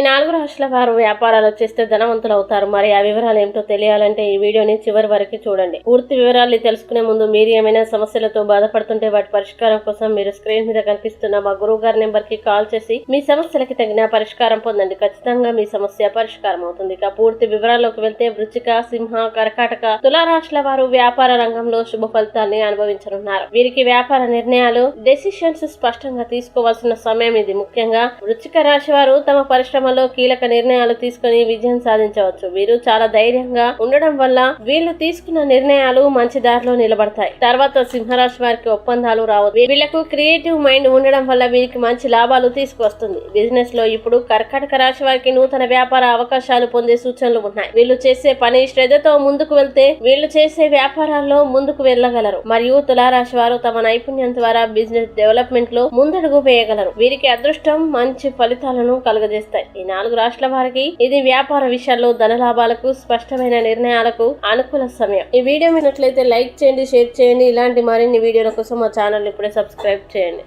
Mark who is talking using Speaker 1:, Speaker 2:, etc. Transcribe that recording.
Speaker 1: ఈ నాలుగు రాష్ట్రాల వారు వ్యాపారాలు చేస్తే ధనవంతులు అవుతారు. మరి ఆ వివరాలు ఏమిటో తెలియాలంటే ఈ వీడియోని చివరి వరకు చూడండి. పూర్తి వివరాలు తెలుసుకునే ముందు మీరు ఏమైనా సమస్యలతో బాధపడుతుంటే వాటి పరిష్కారం కోసం మీరు స్క్రీన్ మీద కనిపిస్తున్న మా గురువు గారి నెంబర్కి కాల్ చేసి మీ సమస్యలకి తగిన పరిష్కారం పొందండి. ఖచ్చితంగా మీ సమస్య పరిష్కారం అవుతుంది. ఇక పూర్తి వివరాల్లోకి వెళ్తే వృచ్చిక సింహ కర్కాటక తులారాశుల వారు వ్యాపార రంగంలో శుభ ఫలితాన్ని అనుభవించనున్నారు. వీరికి వ్యాపార నిర్ణయాలు డెసిషన్స్ స్పష్టంగా తీసుకోవాల్సిన సమయం ఇది. ముఖ్యంగా వృచ్చిక రాశి వారు తమ పరిశ్రమ పరిశ్రమలో కీలక నిర్ణయాలు తీసుకుని విజయం సాధించవచ్చు. వీరు చాలా ధైర్యంగా ఉండడం వల్ల వీళ్ళు తీసుకున్న నిర్ణయాలు మంచి దారిలో నిలబడతాయి. తర్వాత సింహరాశి వారికి ఒప్పందాలు రావచ్చు వీళ్ళకు క్రియేటివ్ మైండ్ ఉండడం వల్ల వీరికి మంచి లాభాలు తీసుకువస్తుంది. బిజినెస్లో ఇప్పుడు కర్కాటక రాశి వారికి నూతన వ్యాపార అవకాశాలు పొందే సూచనలు ఉన్నాయి. వీళ్ళు చేసే పని శ్రద్ధతో ముందుకు వెళ్తే వీళ్ళు చేసే వ్యాపారాల్లో ముందుకు వెళ్ళగలరు. మరియు తులారాశి వారు తమ నైపుణ్యం ద్వారా బిజినెస్ డెవలప్మెంట్లో ముందడుగు వేయగలరు. వీరికి అదృష్టం మంచి ఫలితాలను కలుగజేస్తాయి. ఈ నాలుగు రాష్ట్రాల వారికి ఇది వ్యాపార విషయాల్లో ధన లాభాలకు స్పష్టమైన నిర్ణయాలకు అనుకూల సమయం. ఈ వీడియో మీనట్లయితే లైక్ చేయండి షేర్ చేయండి. ఇలాంటి మరిన్ని వీడియోల కోసం మా ఛానల్ ఇప్పుడే సబ్స్క్రైబ్ చేయండి.